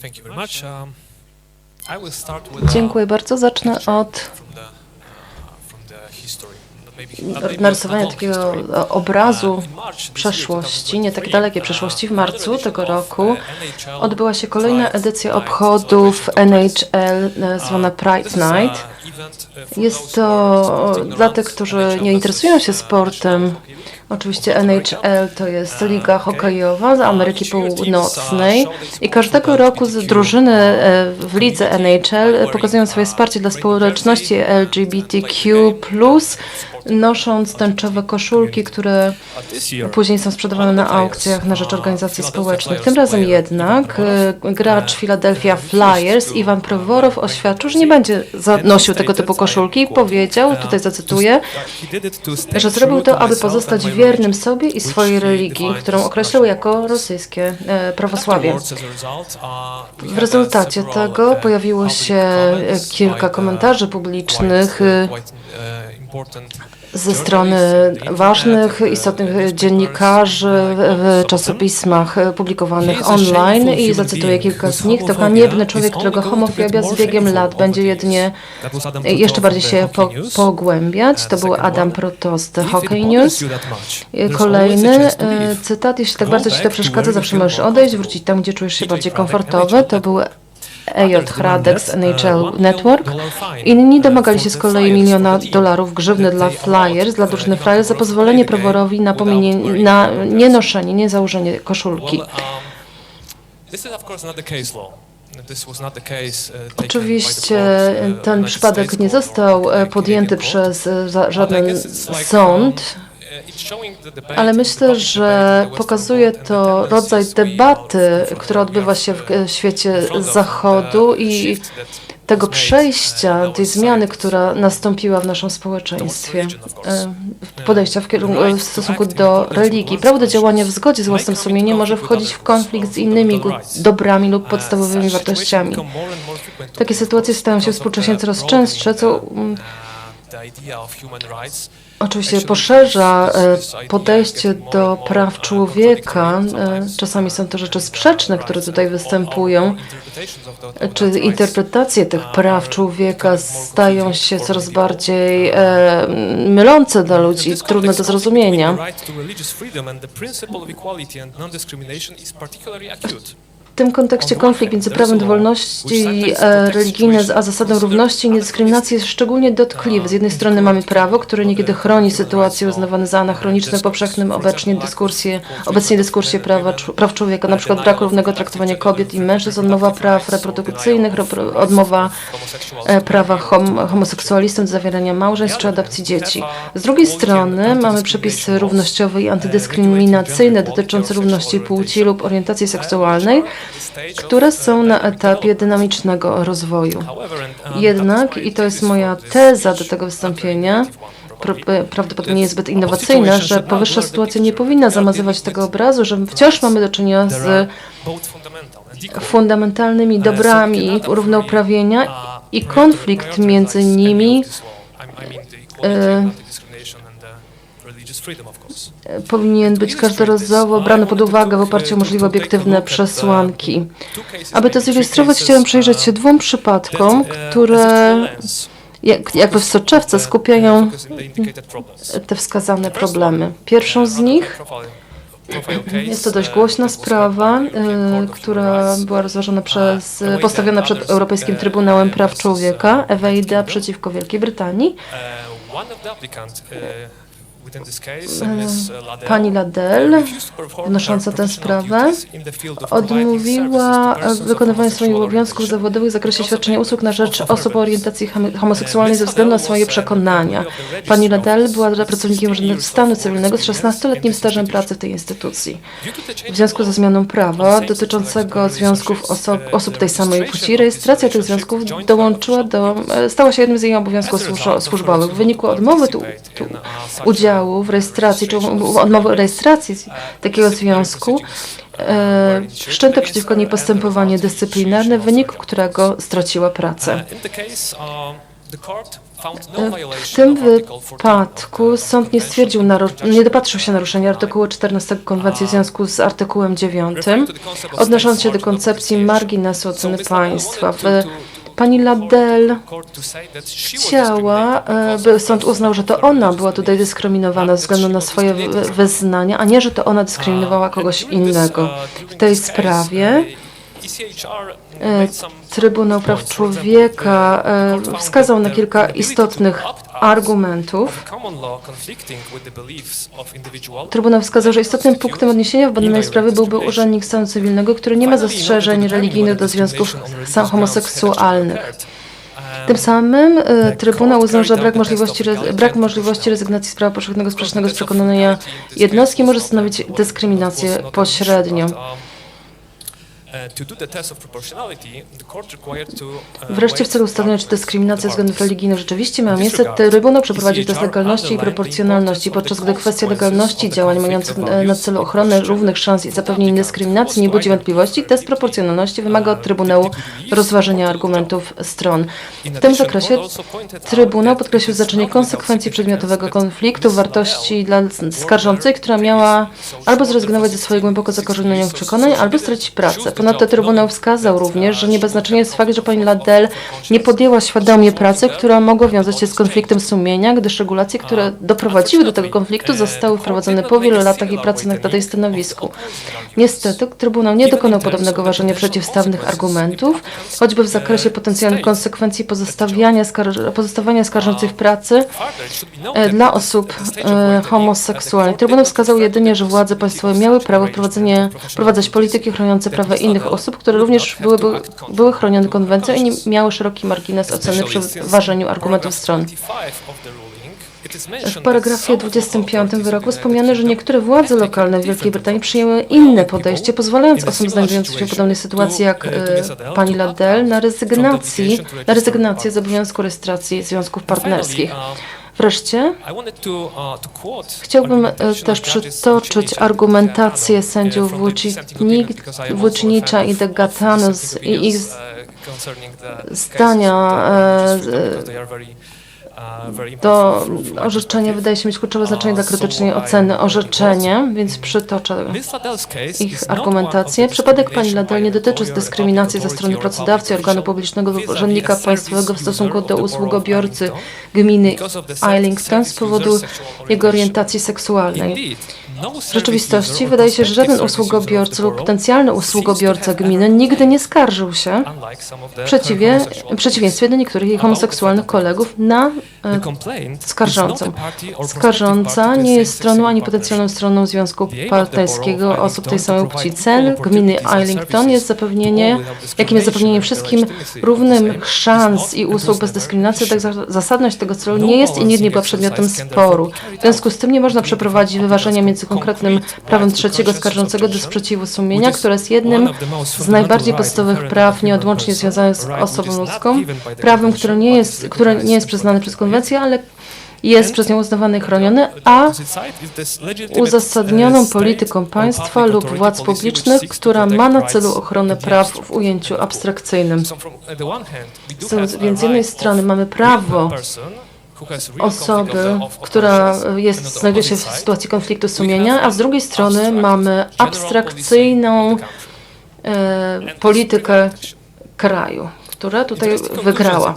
Thank you very much. Um, I will start with, uh, Dziękuję bardzo. Zacznę od from the, uh, from the history. Not maybe- not maybe narysowania long takiego history. e, obrazu Uh, in March this year, przeszłości, nie tak 2023, dalekiej uh, przeszłości. W marcu tego of, roku uh, NHL odbyła się kolejna Pride edycja obchodów celebration NHL e, zwana Uh, Pride uh, Night. uh, Jest to dla tych, którzy nie interesują się uh, sportem. Oczywiście NHL to jest liga hokejowa z Ameryki Północnej i każdego roku z drużyny e, w lidze NHL pokazują swoje wsparcie dla społeczności LGBTQ+, nosząc tęczowe koszulki, które później są sprzedawane na aukcjach na rzecz organizacji społecznych. Tym razem jednak e, gracz Philadelphia Flyers Iwan Proworow oświadczył, że nie będzie zanosił tego typu koszulki i powiedział, tutaj zacytuję, że zrobił to, aby pozostać wiernym sobie i swojej religii, którą określał jako rosyjskie e, prawosławie. W rezultacie tego pojawiło się e, kilka komentarzy publicznych ze strony ważnych, istotnych dziennikarzy w czasopismach publikowanych online i zacytuję kilka z nich. To haniebny człowiek, którego homofobia z biegiem lat będzie jedynie jeszcze bardziej się po, pogłębiać. To był Adam Protost, Hockey News. Kolejny e, cytat, jeśli tak bardzo Ci to przeszkadza, zawsze możesz odejść, wrócić tam, gdzie czujesz się bardziej komfortowy. To był EJ Hradek z NHL Network. Inni domagali się z kolei miliona dolarów grzywny dla Flyers, dla drużyny Flyers za pozwolenie Proborowi na, na nienoszenie, nie założenie koszulki. Oczywiście ten przypadek nie został e, podjęty przez e, żaden sąd, ale myślę, że pokazuje to rodzaj debaty, która odbywa się w e, świecie zachodu i tego przejścia, tej zmiany, która nastąpiła w naszym społeczeństwie, e, podejścia w, kierunku, w stosunku do religii. Prawo do działania w zgodzie z własnym sumieniem może wchodzić w konflikt z innymi dobrami lub podstawowymi wartościami. Takie sytuacje stają się współcześnie coraz częstsze, co mm, oczywiście poszerza e, podejście do praw człowieka. E, Czasami są to rzeczy sprzeczne, które tutaj występują. Czy interpretacje tych praw człowieka stają się coraz bardziej e, mylące dla ludzi, trudne do zrozumienia. W tym kontekście konflikt między prawem do wolności e, religijnej a zasadą równości i niedyskryminacji jest szczególnie dotkliwy. Z jednej strony mamy prawo, które niekiedy chroni sytuacje uznawane za anachroniczne w powszechnym obecnie dyskursie, obecnie dyskursie prawa, praw człowieka, na przykład brak równego traktowania kobiet i mężczyzn, odmowa praw reprodukcyjnych, repro- odmowa e, prawa hom homoseksualistom do zawierania małżeństw czy adopcji dzieci. Z drugiej strony mamy przepisy równościowe i antydyskryminacyjne dotyczące równości płci lub orientacji seksualnej, które są na etapie dynamicznego rozwoju. Jednak, i to jest moja teza do tego wystąpienia, e, prawdopodobnie jest zbyt innowacyjna, że powyższa sytuacja nie powinna zamazywać tego obrazu, że wciąż mamy do czynienia z fundamentalnymi dobrami równouprawnienia i konflikt między nimi e, powinien być każdorazowo brany pod uwagę w oparciu o możliwe obiektywne przesłanki. Aby to zilustrować, chciałem przyjrzeć się dwóm przypadkom, które jak, jakby w soczewce skupiają te wskazane problemy. Pierwszą z nich jest to dość głośna sprawa, która była rozważona przez, postawiona przed Europejskim Trybunałem Praw Człowieka, Eweida przeciwko Wielkiej Brytanii. Pani Ladel, wnosząca tę sprawę, odmówiła wykonywania swoich obowiązków zawodowych w zakresie świadczenia usług na rzecz osób o orientacji homo- homoseksualnej ze względu na swoje przekonania. Pani Ladel była pracownikiem Urzędu Stanu Cywilnego z 16-letnim stażem pracy w tej instytucji. W związku ze zmianą prawa dotyczącego związków oso osób tej samej płci, rejestracja tych związków dołączyła do, stała się jednym z jej obowiązków służbowych. W wyniku odmowy tu, tu udziału w rejestracji, czy odmowy rejestracji takiego związku, e, wszczęto przeciwko niej postępowanie dyscyplinarne, w wyniku którego straciła pracę. W tym wypadku sąd nie stwierdził, nie dopatrzył się naruszenia artykułu 14 konwencji w związku z artykułem 9, odnosząc się do koncepcji marginesu oceny państwa. W Pani Ladel chciała, e, by sąd uznał, że to ona była tutaj dyskryminowana ze względu na swoje wy- wyznania, a nie, że to ona dyskryminowała kogoś innego. W tej sprawie Trybunał Praw Człowieka e, wskazał na kilka istotnych argumentów. Trybunał wskazał, że istotnym punktem odniesienia w badanej sprawie byłby urzędnik stanu cywilnego, który nie ma zastrzeżeń religijnych do związków homoseksualnych. Tym samym e, Trybunał uznał, że brak możliwości, brak możliwości rezygnacji z prawa powszechnego sprzecznego z przekonania jednostki może stanowić dyskryminację pośrednią. Wreszcie w celu ustalenia, czy dyskryminacja względów religijnych rzeczywiście miała miejsce, Trybunał przeprowadził test legalności i proporcjonalności, podczas gdy kwestia legalności działań mających e, na celu ochronę równych szans i zapewnienie dyskryminacji nie budzi wątpliwości, test proporcjonalności wymaga od Trybunału rozważenia argumentów stron. W tym zakresie Trybunał podkreślił znaczenie konsekwencji przedmiotowego konfliktu, wartości dla skarżącej, która miała albo zrezygnować ze swoich głęboko zakorzenionych przekonań, albo stracić pracę. Ponadto Trybunał wskazał również, że nie bez znaczenia jest fakt, że pani Ladel nie podjęła świadomie pracy, która mogła wiązać się z konfliktem sumienia, gdyż regulacje, które doprowadziły do tego konfliktu, zostały wprowadzone po wielu latach jej pracy na tej stanowisku. Niestety, Trybunał nie dokonał podobnego ważenia przeciwstawnych argumentów, choćby w zakresie potencjalnych konsekwencji pozostawiania, skarż pozostawania skarżących pracy e, dla osób e, homoseksualnych. Trybunał wskazał jedynie, że władze państwowe miały prawo wprowadzać polityki chroniące prawa innych osób, które również były, były, chronione konwencją i nie miały szeroki margines oceny przy ważeniu argumentów stron. W paragrafie 25 wyroku wspomniano, że niektóre władze lokalne w Wielkiej Brytanii przyjęły inne podejście, pozwalając osobom znajdującym się w podobnej sytuacji jak e, pani Ladel na rezygnacji, na rezygnację z obowiązku rejestracji związków partnerskich. Wreszcie chciałbym e, też przytoczyć argumentację sędziów Włóczni- Włócznicza i de Gatanus i ich zdania e, do orzeczenia wydaje się mieć kluczowe znaczenie dla krytycznej oceny orzeczenia, więc przytoczę ich argumentację. Przypadek pani Ladel nie dotyczy dyskryminacji ze strony pracodawcy, organu publicznego lub urzędnika państwowego w stosunku do usługobiorcy gminy Islington z powodu jego orientacji seksualnej. W rzeczywistości wydaje się, że żaden usługobiorca lub potencjalny usługobiorca gminy nigdy nie skarżył się, w przeciwie, w przeciwieństwie do niektórych jej homoseksualnych kolegów, na e, skarżącą. Skarżąca nie jest stroną ani potencjalną stroną związku partnerskiego osób tej samej płci. Cel gminy Islington jest zapewnienie, jakim jest zapewnienie wszystkim równym szans i usług bez dyskryminacji. Tak za- zasadność tego celu nie jest i nigdy nie była przedmiotem sporu. W związku z tym nie można przeprowadzić wyważenia między konkretnym prawem trzeciego skarżącego do sprzeciwu sumienia, które jest jednym z najbardziej podstawowych praw nieodłącznie związanych z osobą ludzką, prawem, które nie jest, które nie jest przyznane przez konwencję, ale jest przez nią uznawane i chronione, a uzasadnioną polityką państwa lub władz publicznych, która ma na celu ochronę praw w ujęciu abstrakcyjnym. Więc z jednej strony mamy prawo osoby, która jest, znajduje się w sytuacji konfliktu sumienia, a z drugiej strony mamy abstrakcyjną e, politykę kraju, która tutaj wygrała.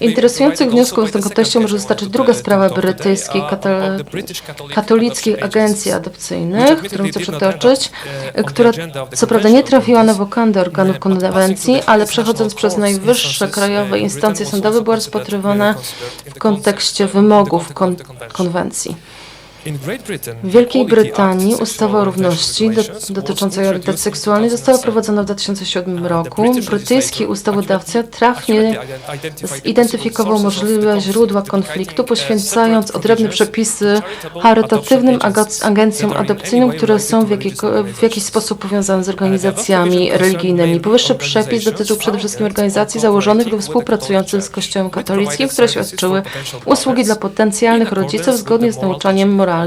Interesujących wniosków w tym kontekście może dostarczyć druga sprawa brytyjskich kata- katolickich agencji adopcyjnych, którą chcę przytoczyć, która co prawda nie trafiła na wokandę organów konwencji, ale przechodząc przez najwyższe krajowe instancje sądowe była rozpatrywana w kontekście wymogów kon konwencji. W Wielkiej Brytanii ustawa o równości do, dotycząca orientacji seksualnej została wprowadzona w 2007 roku. Brytyjski ustawodawca trafnie zidentyfikował możliwe źródła konfliktu, poświęcając odrębne przepisy charytatywnym agencjom adopcyjnym, które są w, jakiego, w jakiś sposób powiązane z organizacjami religijnymi. Powyższy przepis dotyczył przede wszystkim organizacji założonych lub współpracujących z Kościołem katolickim, które świadczyły usługi dla potencjalnych rodziców zgodnie z nauczaniem moralnym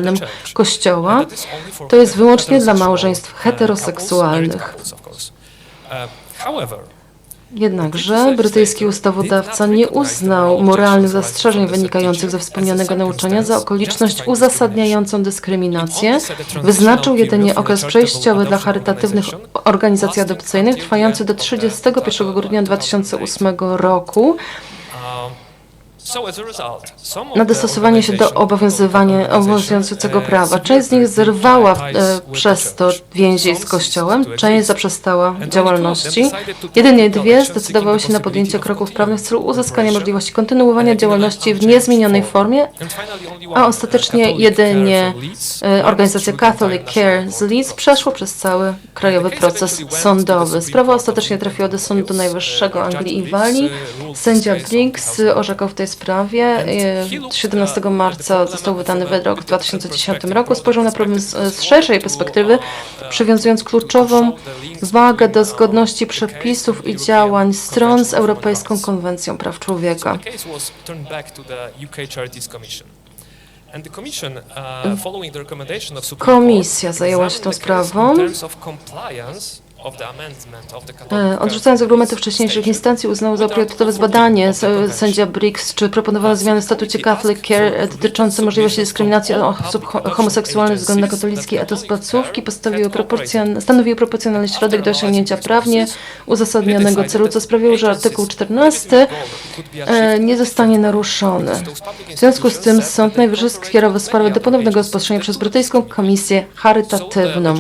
Kościoła. To jest wyłącznie dla małżeństw heteroseksualnych. Jednakże brytyjski ustawodawca nie uznał moralnych zastrzeżeń wynikających ze wspomnianego nauczania za okoliczność uzasadniającą dyskryminację. Wyznaczył jedynie okres przejściowy dla charytatywnych organizacji adopcyjnych trwający do 31 grudnia 2008 roku na dostosowanie się do obowiązywania obowiązującego prawa. Część z nich zerwała e, przez to więzi z Kościołem, część zaprzestała działalności. Jedynie dwie zdecydowały się na podjęcie kroków prawnych w celu uzyskania możliwości kontynuowania działalności w niezmienionej formie, a ostatecznie jedynie e, organizacja Catholic Care z Leeds przeszła przez cały krajowy proces sądowy. Sprawa ostatecznie trafiła do Sądu Najwyższego Anglii i Walii. Sędzia Briggs orzekał w tej sprawie. E, 17 marca został wydany wyrok w 2010 roku. Spojrzał na problem z, z szerszej perspektywy, przywiązując kluczową wagę do zgodności przepisów i działań stron z Europejską Konwencją Praw Człowieka. Komisja zajęła się tą sprawą. E, Odrzucając argumenty wcześniejszych instancji, uznał za priorytetowe zbadanie s- sędzia Briggs, czy proponowane zmiany w statucie Catholic Care dotyczące możliwości dyskryminacji osób ho- homoseksualnych ze względu na katolicki etos placówki proporcjon- stanowiły proporcjonalny środek do osiągnięcia prawnie uzasadnionego celu, co sprawiło, że artykuł 14 e, nie zostanie naruszony. W związku z tym Sąd Najwyższy skierował sprawę do ponownego rozpatrzenia przez brytyjską komisję charytatywną.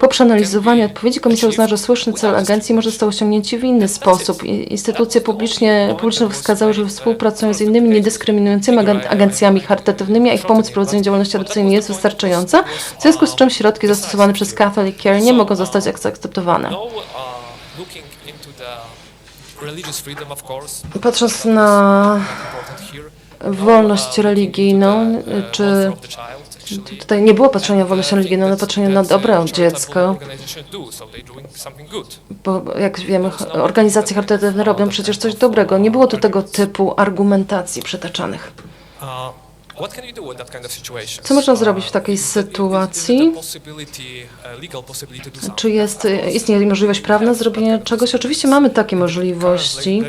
Po przeanalizowaniu odpowiedzi komisja uznała, że słuszny cel agencji może został osiągnięty w inny sposób. Instytucje publicznie, publiczne wskazały, że współpracują z innymi niedyskryminującymi agen- agencjami charytatywnymi, a ich pomoc w prowadzeniu działalności adopcyjnej jest wystarczająca, w związku z czym środki zastosowane przez Catholic Care nie mogą zostać zaakceptowane. Patrząc na wolność religijną, czy tutaj nie było patrzenia religijną, ale patrzenia na dobro dziecka, bo jak wiemy, organizacje charytatywne robią przecież coś dobrego. Nie było tu tego typu argumentacji przytaczanych. Co można zrobić w takiej sytuacji? Czy jest, istnieje możliwość prawna zrobienia czegoś? Oczywiście mamy takie możliwości.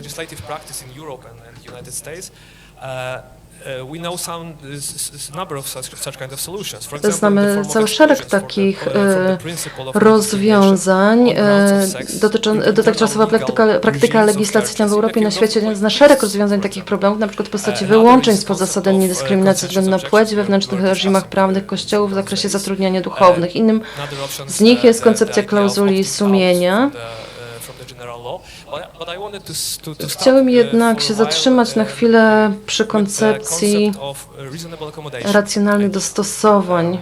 Znamy cały szereg takich e, rozwiązań. E, dotychczasowa praktyka, praktyka legislacyjna w Europie i na świecie zna szereg rozwiązań takich problemów, na przykład w postaci wyłączeń spod zasady niedyskryminacji na płeć wewnętrznych reżimach prawnych kościołów w zakresie zatrudniania duchownych. Innym z nich jest koncepcja klauzuli sumienia. Chciałem jednak się zatrzymać na chwilę przy koncepcji racjonalnych dostosowań.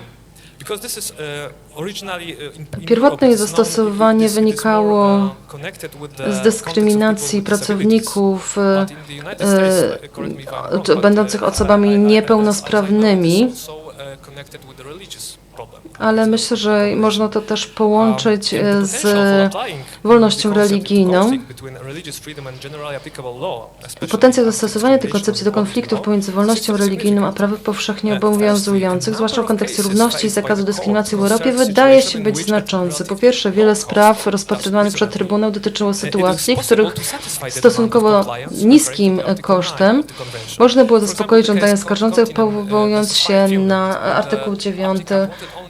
Pierwotne jej zastosowanie wynikało z dyskryminacji pracowników e, e, będących osobami niepełnosprawnymi, ale myślę, że można to też połączyć e, z wolnością religijną. Potencjał zastosowania tej koncepcji do konfliktów pomiędzy wolnością religijną a prawem powszechnie obowiązujących, zwłaszcza w kontekście równości i zakazu dyskryminacji w Europie, wydaje się być znaczący. Po pierwsze, wiele spraw rozpatrywanych przed Trybunał dotyczyło sytuacji, w których stosunkowo niskim kosztem można było zaspokoić żądania skarżących, powołując się na artykuł 9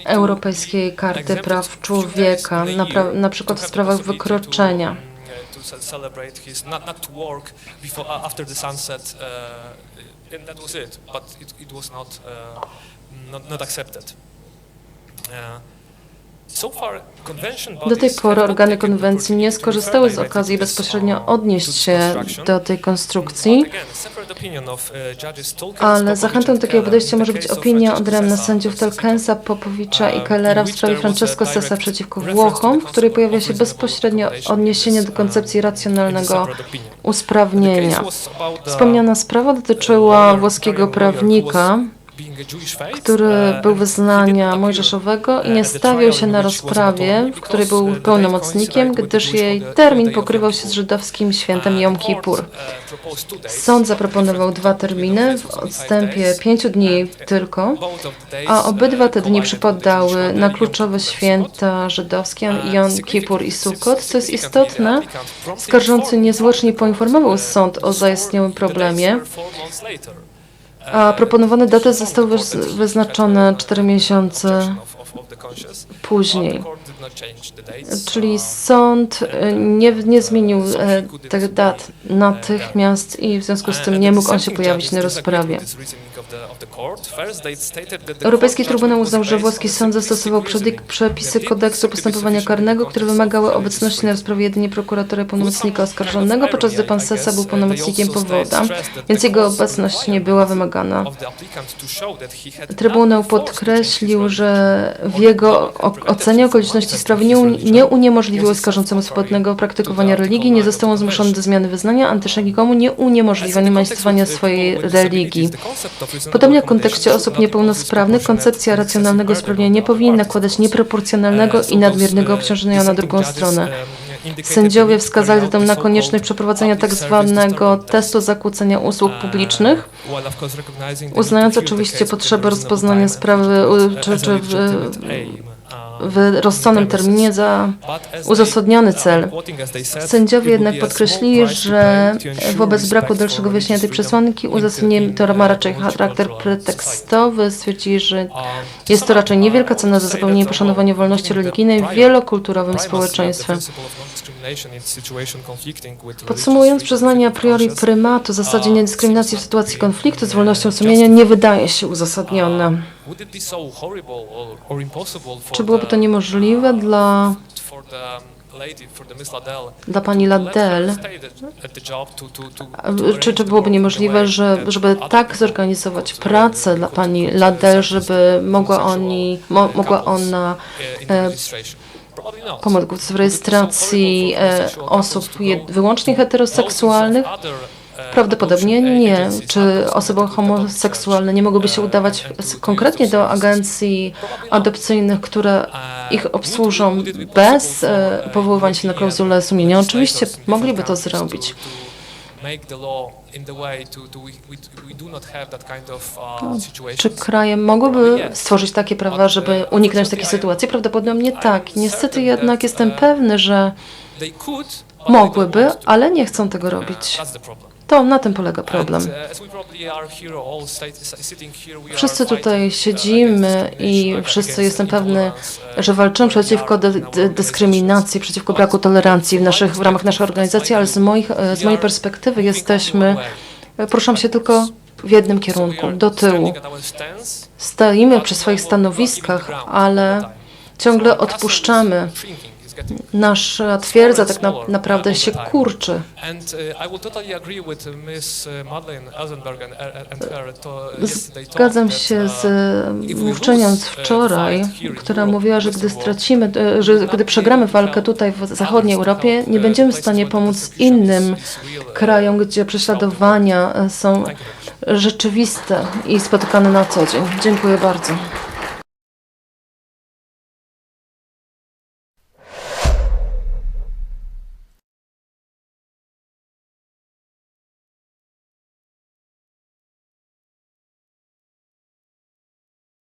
Europejskiej Karty Praw Człowieka, na, pra- na przykład w sprawach wykroczenia. not not uh, accepted Do tej pory organy konwencji nie skorzystały z okazji bezpośrednio odnieść się do tej konstrukcji, uh, ale zachętą takiego podejścia może być opinia odrębna sędziów versus Tolkiensa, Popowicza i Uh, Kellera w sprawie Francesco Sessa przeciwko Włochom, w której pojawia się bezpośrednio odniesienie do koncepcji uh, this racjonalnego usprawnienia. Wspomniana sprawa dotyczyła włoskiego prawnika, który był wyznania mojżeszowego i nie stawił się na rozprawie, w której był pełnomocnikiem, gdyż jej termin pokrywał się z żydowskim świętem Jom Kippur. Sąd zaproponował dwa terminy w odstępie pięciu dni tylko, a obydwa te dni przypadały na kluczowe święta żydowskie Jom Kippur i Sukkot. Co jest istotne, skarżący niezwłocznie poinformował sąd o zaistniałym problemie, a proponowane daty zostały wyz- wyznaczone 4 miesiące później. Czyli sąd e, nie, nie zmienił e, tych dat natychmiast i w związku z tym nie mógł on się pojawić na rozprawie. Europejski Trybunał uznał, że włoski sąd zastosował przepisy kodeksu postępowania karnego, które wymagały obecności na rozprawie jedynie prokuratora pełnomocnika oskarżonego, podczas gdy pan Sesa był pełnomocnikiem powoda, więc jego obecność nie była wymagana. Trybunał podkreślił, że w jego ocenie okoliczności sprawy nie, nie uniemożliwiły skarżącemu swobodnego praktykowania religii, nie został on zmuszony do zmiany wyznania, a też nikomu nie uniemożliwia manifestowania swojej religii. Podobnie jak w kontekście osób niepełnosprawnych, koncepcja racjonalnego sprawiedliwia nie powinna nakładać nieproporcjonalnego i nadmiernego obciążenia na drugą stronę. Sędziowie wskazali zatem na konieczność przeprowadzenia tak zwanego testu zakłócenia usług publicznych, uznając oczywiście potrzebę rozpoznania sprawy czy, czy w, rozsądnym terminie za uzasadniony cel. Sędziowie jednak podkreślili, że wobec braku dalszego wyjaśnienia tej przesłanki uzasadnienie to ma raczej charakter pretekstowy. Stwierdzili, że jest to raczej niewielka cena za zapewnienie poszanowania wolności religijnej w wielokulturowym społeczeństwie. Podsumowując, przyznanie a priori prymatu zasadzie niedyskryminacji w sytuacji konfliktu z wolnością sumienia nie wydaje się uzasadnione. Czy byłoby to niemożliwe dla, dla pani Ladel? Czy, czy byłoby niemożliwe, że, żeby tak zorganizować pracę dla pani Ladel, żeby mogła, oni, mo, mogła ona e, pomóc w rejestracji e, osób wyłącznie heteroseksualnych? Prawdopodobnie nie. Czy osoby homoseksualne nie mogłyby się udawać s- konkretnie do agencji adopcyjnych, które ich obsłużą bez e, powoływania się na klauzulę sumienia? Oczywiście mogliby to zrobić. Czy kraje mogłyby stworzyć takie prawa, żeby uniknąć takiej sytuacji? Prawdopodobnie tak. Niestety jednak jestem pewny, że mogłyby, ale nie chcą tego robić. To na tym polega problem. Wszyscy tutaj siedzimy i wszyscy jestem pewny, że walczymy przeciwko dy- dy- dyskryminacji, przeciwko braku tolerancji w, naszych, w ramach naszej organizacji, ale z, moich, e, z mojej perspektywy jesteśmy, poruszam się tylko w jednym kierunku, do tyłu. Stoimy przy swoich stanowiskach, ale ciągle odpuszczamy. Nasza twierdza tak na, naprawdę się kurczy. Zgadzam się z mówczynią z wczoraj, która mówiła, że gdy stracimy, e, że gdy przegramy walkę tutaj w zachodniej Europie, nie będziemy w stanie pomóc innym krajom, gdzie prześladowania e, są rzeczywiste i spotykane na co dzień. Dziękuję bardzo.